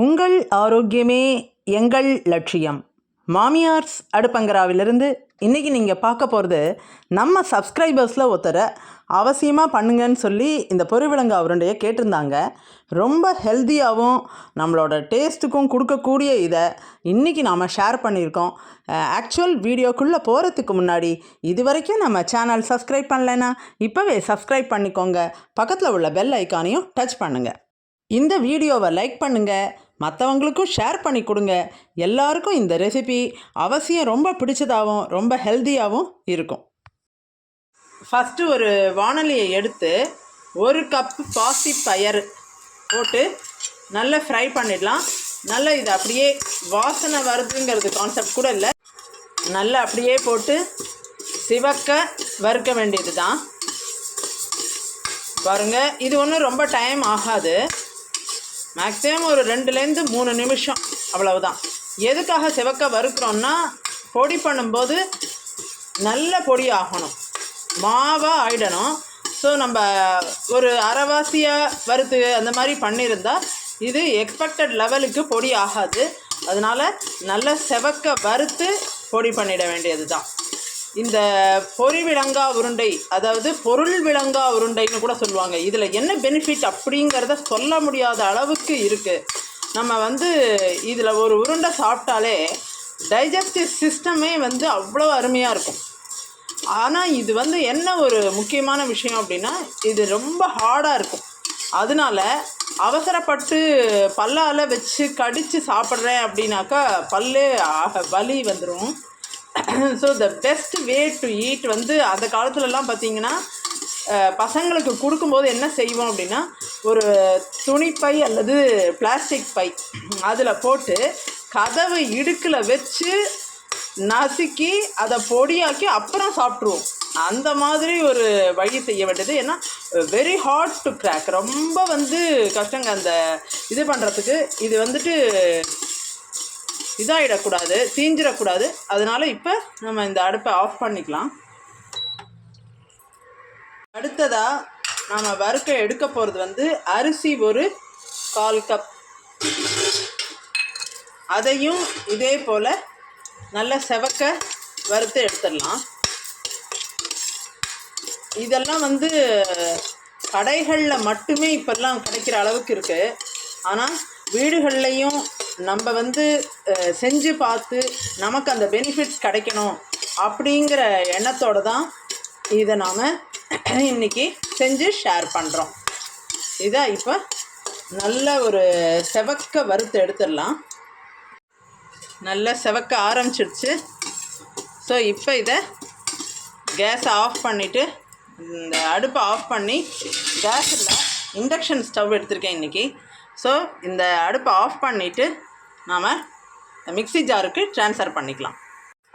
உங்கள் ஆரோக்கியமே எங்கள் லட்சியம். மாமியார்ஸ் அடுப்பங்கராவிலிருந்து இன்றைக்கி நீங்கள் பார்க்க போகிறது நம்ம சப்ஸ்கிரைபர்ஸில் ஒருத்தரை அவசியமாக பண்ணுங்கன்னு சொல்லி இந்த பொரிவிலங்கு அவருடைய கேட்டிருந்தாங்க. ரொம்ப ஹெல்த்தியாகவும் நம்மளோட டேஸ்ட்டுக்கும் கொடுக்கக்கூடிய இதை இன்றைக்கி நாம் ஷேர் பண்ணியிருக்கோம். ஆக்சுவல் வீடியோக்குள்ளே போகிறதுக்கு முன்னாடி இது வரைக்கும் நம்ம சேனல் சப்ஸ்கிரைப் பண்ணலைன்னா இப்போவே சப்ஸ்கிரைப் பண்ணிக்கோங்க. பக்கத்தில் உள்ள பெல் ஐக்கானையும் டச் பண்ணுங்கள் இந்த வீடியோவை லைக் பண்ணுங்கள் மற்றவங்களுக்கும் ஷேர் பண்ணி கொடுங்க. எல்லாருக்கும் இந்த ரெசிபி அவசியம் ரொம்ப பிடிச்சதாகவும் ரொம்ப ஹெல்த்தியாகவும் இருக்கும். ஃபஸ்ட்டு ஒரு வானலியை எடுத்து ஒரு கப் பாசி பயர் போட்டு நல்லா ஃப்ரை பண்ணிடலாம். நல்லா இது அப்படியே வாசனை வருதுங்கிறது கான்செப்ட் கூட இல்லை. நல்லா அப்படியே போட்டு சிவக்க வறுக்க வேண்டியது தான் பாருங்கள் இது ஒன்றும் ரொம்ப டைம் ஆகாது. மேக்ஸிமம் ஒரு ரெண்டுலேருந்து மூணு நிமிஷம். அவ்வளவுதான். எதுக்காக சிவக்க வறுக்கிறோம்னா பொடி பண்ணும்போது நல்ல பொடி ஆகணும். மாவாக ஆயிடணும். ஸோ நம்ம ஒரு அரைவாசியாக வறுத்து அந்த மாதிரி பண்ணியிருந்தால் இது எக்ஸ்பெக்டட் லெவலுக்கு பொடி ஆகாது. அதனால் நல்ல செவக்க வறுத்து பொடி பண்ணிட வேண்டியது தான் இந்த பொறி விலங்கா உருண்டை அதாவது பொருள் விலங்கா உருண்டைன்னு கூட சொல்லுவாங்க. இதில் என்ன பெனிஃபிட் அப்படிங்கிறத சொல்ல முடியாத அளவுக்கு இருக்குது நம்ம வந்து இதில் ஒரு உருண்டை சாப்பிட்டாலே டைஜஸ்டிவ் சிஸ்டமே வந்து அவ்வளோ அருமையாக இருக்கும். ஆனால் இது வந்து என்ன ஒரு முக்கியமான விஷயம் அப்படின்னா இது ரொம்ப ஹார்டாக இருக்கும். அதனால அவசரப்பட்டு பல்லால் வச்சு கடித்து சாப்பிட்றேன் அப்படின்னாக்கா பல்லே ஆக வலி வந்துடும் so the best way to eat வந்து அந்த காலத்துலலாம் பார்த்தீங்கன்னா பசங்களுக்கு கொடுக்கும்போது என்ன செய்வோம் அப்படின்னா ஒரு துணிப்பை அல்லது பிளாஸ்டிக் பை அதில் போட்டு கதவு இடுக்கில் வச்சு நசுக்கி அதை பொடியாக்கி அப்புறம் சாப்பிட்ருவோம் அந்த மாதிரி ஒரு வழி செய்ய வேண்டியது. ஏன்னா வெரி ஹார்ட் டு கிராக் ரொம்ப வந்து கஷ்டங்க அந்த இது பண்ணுறதுக்கு இது வந்துட்டு இதாகிடக்கூடாது தீஞ்சிடக்கூடாது. அதனால் இப்போ நம்ம இந்த அடுப்பை ஆஃப் பண்ணிக்கலாம். அடுத்ததாக நம்ம வறுக்க எடுக்க போகிறது வந்து அரிசி ஒரு கால் கப் அதையும் இதே போல் நல்ல செவக்க வறுத்து எடுத்துடலாம். இதெல்லாம் வந்து கடைகளில் மட்டுமே இப்போல்லாம் கிடைக்கிற அளவுக்கு இருக்குது ஆனால் வீடுகள்லையும் நம்ம வந்து செஞ்சு பார்த்து நமக்கு அந்த பெனிஃபிட்ஸ் கிடைக்கணும் அப்படிங்கிற எண்ணத்தோடு தான் இதை நாம் இன்னைக்கு செஞ்சு ஷேர் பண்ணுறோம் இதை இப்போ நல்ல ஒரு செவக்க வறுத்து எடுத்துடலாம். நல்லா செவக்க ஆரம்பிச்சிடுச்சு ஸோ இப்போ இதை கேஸை ஆஃப் பண்ணிவிட்டு இந்த அடுப்பை ஆஃப் பண்ணி கேஸில் இண்டக்ஷன் ஸ்டவ் எடுத்திருக்கேன் இன்றைக்கி ஸோ இந்த அடுப்பை ஆஃப் பண்ணிவிட்டு நாம் மிக்ஸி ஜாருக்கு ட்ரான்ஸ்ஃபர் பண்ணிக்கலாம்.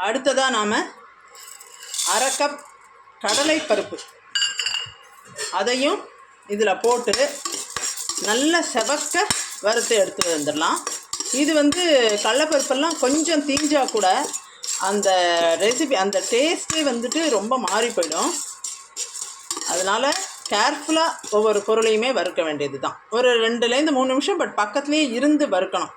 அடுத்ததாக நாம் அரை கப் கடலைப்பருப்பு. அதையும் இதில் போட்டு நல்ல செவக்க வறுத்து எடுத்து வந்துடலாம். இது வந்து கடலைப்பருப்பெல்லாம் கொஞ்சம் தீஞ்சா கூட அந்த ரெசிபி அந்த டேஸ்ட்டே வந்துட்டு ரொம்ப மாறி போயிடும். அதனால் கேர்ஃபுல்லாக ஒவ்வொரு பொருளையுமே வறுக்க வேண்டியது தான் ஒரு ரெண்டுலேருந்து மூணு நிமிஷம் பட் பக்கத்துலேயே இருந்து வறுக்கணும்.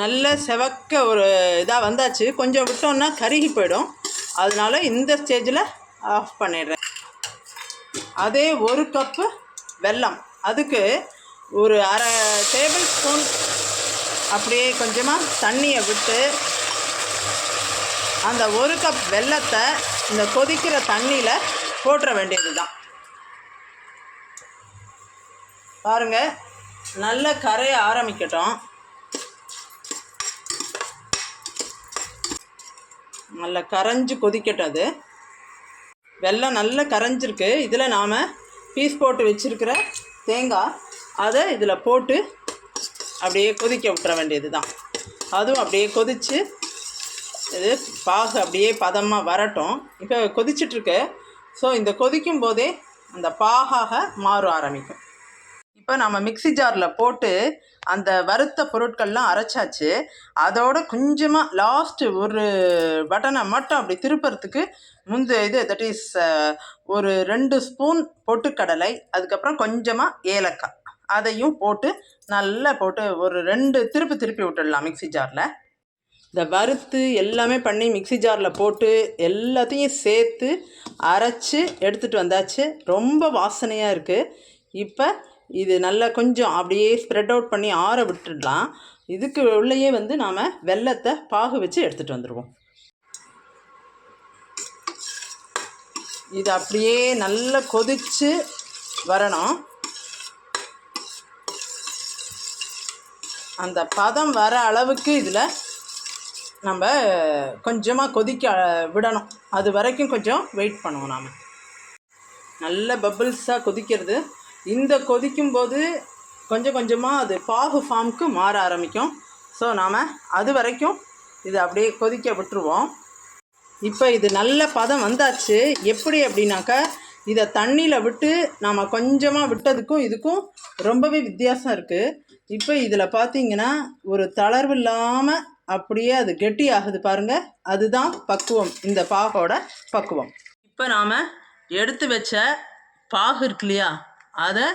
நல்ல செவக்க ஒரு இதாக வந்தாச்சு. கொஞ்சம் விட்டோம்னா கருகி போயிடும். அதனால இந்த ஸ்டேஜில் ஆஃப் பண்ணிடுறேன். அதே ஒரு கப்பு வெல்லம். அதுக்கு ஒரு அரை டேபிள் ஸ்பூன் அப்படியே கொஞ்சமாக தண்ணியை விட்டு அந்த ஒரு கப் வெல்லத்தை இந்த கொதிக்கிற தண்ணியில் போட்டுற வேண்டியது தான் பாருங்கள் நல்ல கரைய ஆரம்பிக்கட்டும். நல்லா கரைஞ்சி கொதிக்கட்டும் அது. வெள்ளம் நல்லா கரைஞ்சிருக்கு. இதில் நாம் பீஸ் போட்டு வச்சுருக்கிற தேங்காய் அதை இதில் போட்டு அப்படியே கொதிக்க விட்டுற வேண்டியது தான் அதுவும் அப்படியே கொதித்து இது பாகு அப்படியே பதமாக வரட்டும். இப்போ கொதிச்சிட்ருக்கு ஸோ இந்த கொதிக்கும் போதே அந்த பாகாக மாற ஆரம்பிக்கும். இப்போ நம்ம மிக்ஸி ஜாரில் போட்டு அந்த வறுத்த பொருட்கள்லாம் அரைச்சாச்சு. அதோட கொஞ்சமாக லாஸ்ட்டு ஒரு பட்டனை மட்டும் அப்படி திருப்புறதுக்கு முந்தைய இது தட் இஸ் ஒரு ரெண்டு ஸ்பூன் பொட்டுக்கடலை அதுக்கப்புறம் கொஞ்சமாக ஏலக்காய். அதையும் போட்டு நல்லா போட்டு ஒரு ரெண்டு திருப்பி திருப்பி விட்டுடலாம் மிக்ஸி ஜாரில். இந்த வறுத்து எல்லாமே பண்ணி மிக்ஸி ஜாரில் போட்டு எல்லாத்தையும் சேர்த்து அரைச்சி எடுத்துகிட்டு வந்தாச்சு. ரொம்ப வாசனையாக இருக்குது இப்போ இது நல்லா கொஞ்சம் அப்படியே ஸ்ப்ரெட் அவுட் பண்ணி ஆற விட்டுடலாம். இதுக்கு உள்ளேயே வந்து நாம் வெள்ளத்தை பாகு வச்சு எடுத்துகிட்டு வந்துடுவோம் இது அப்படியே நல்லா கொதித்து வரணும். அந்த பதம் வர அளவுக்கு இதில் நம்ம கொஞ்சமாக கொதிக்க விடணும். அது வரைக்கும் கொஞ்சம் வெயிட் பண்ணுவோம் நாம். நல்ல பபிள்ஸாக கொதிக்கிறது. இந்த கொதிக்கும் போது கொஞ்சம் கொஞ்சமாக அது பாகு ஃபார்முக்கு மாற ஆரம்பிக்கும். ஸோ நாம் அது வரைக்கும் இதை அப்படியே கொதிக்க விட்டுருவோம். இப்போ இது நல்ல பதம் வந்தாச்சு. எப்படி அப்படின்னாக்கா இதை தண்ணியில் விட்டு நாம் கொஞ்சமாக விட்டதுக்கும் இதுக்கும் ரொம்பவே வித்தியாசம் இருக்குது இப்போ இதில் பார்த்தீங்கன்னா ஒரு தளர்வு இல்லாமல் அப்படியே அது கெட்டி ஆகுது பாருங்கள் அதுதான் பக்குவம். இந்த பாகோட பக்குவம். இப்போ நாம் எடுத்து வச்ச பாகு இருக்கு இல்லையா? அதை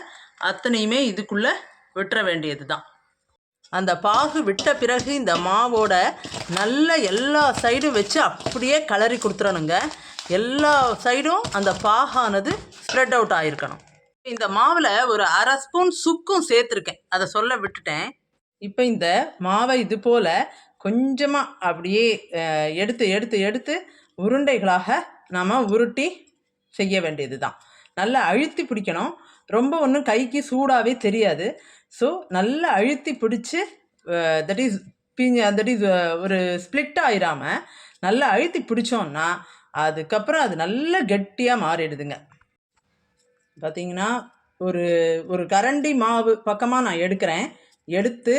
அத்தனையுமே இதுக்குள்ளே விட்டுற வேண்டியது தான் அந்த பாகு விட்ட பிறகு இந்த மாவோட நல்ல எல்லா சைடும் வச்சு அப்படியே கலரி கொடுத்துடணுங்க எல்லா சைடும் அந்த பாகானது ஸ்ப்ரெட் அவுட் ஆகிருக்கணும் இந்த மாவில் ஒரு அரை ஸ்பூன் சுக்கும் சேர்த்துருக்கேன். அதை சொல்ல விட்டுட்டேன். இப்போ இந்த மாவை இது போல் கொஞ்சமாக அப்படியே எடுத்து எடுத்து எடுத்து உருண்டைகளாக நாம் உருட்டி செய்ய வேண்டியது தான் நல்லா அழுத்தி பிடிக்கணும். ரொம்ப ஒன்றும் கைக்கு சூடாகவே தெரியாது. ஸோ நல்லா அழுத்தி பிடிச்சி that is pinch that is ஒரு ஸ்ப்ளிட் ஆயிராமல் நல்லா அழுத்தி பிடிச்சோன்னா அதுக்கப்புறம் அது நல்ல கெட்டியாக மாறிடுதுங்க. பார்த்தீங்கன்னா ஒரு ஒரு கரண்டி மாவு பக்கமாக நான் எடுக்கிறேன். எடுத்து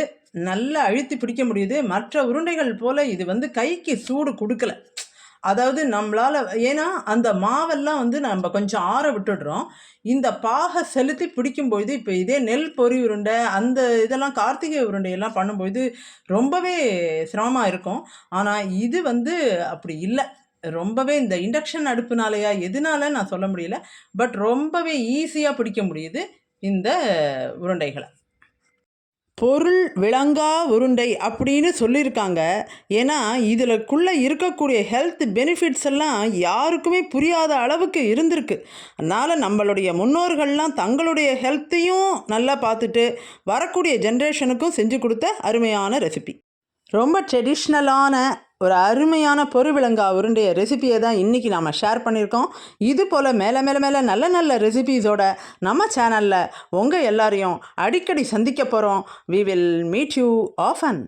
நல்லா அழுத்தி பிடிக்க முடியுது. மற்ற உருண்டைகள் போல் இது வந்து கைக்கு சூடு கொடுக்கல. அதாவது நம்மளால் ஏன்னா அந்த மாவெல்லாம் வந்து நம்ம கொஞ்சம் ஆற விட்டுடுறோம். இந்த பாகை செலுத்தி பிடிக்கும்பொழுது இப்போ இதே நெல் பொரி உருண்டை அந்த இதெல்லாம் கார்த்திகை உருண்டையெல்லாம் பண்ணும்பொழுது ரொம்பவே சிரமமாக இருக்கும். ஆனால் இது வந்து அப்படி இல்லை. ரொம்பவே இந்த இண்டக்ஷன் அடுப்புனாலையா எதனால நான் சொல்ல முடியல. பட் ரொம்பவே ஈஸியாக பிடிக்க முடியுது இந்த உருண்டைகளை. பொருள் விளங்கா உருண்டை அப்படின்னு சொல்லியிருக்காங்க. ஏன்னா இதிலக்குள்ளே இருக்கக்கூடிய ஹெல்த் பெனிஃபிட்ஸ் எல்லாம் யாருக்குமே புரியாத அளவுக்கு இருந்திருக்கு. அதனால் நம்மளுடைய முன்னோர்கள்லாம் தங்களுடைய ஹெல்த்தையும் நல்லா பார்த்துட்டு வரக்கூடிய ஜென்ரேஷனுக்கும் செஞ்சு கொடுத்த அருமையான ரெசிபி ரொம்ப ட்ரெடிஷ்னலான ஒரு அருமையான பொருவிலங்கா உருண்டைய ரெசிபியை தான் இன்றைக்கி நாம் ஷேர் பண்ணியிருக்கோம். இது போல் மேலே மேலே மேலே நல்ல நல்ல ரெசிபீஸோட நம்ம சேனலில் உங்கள் எல்லாரையும் அடிக்கடி சந்திக்க போகிறோம் we will meet you often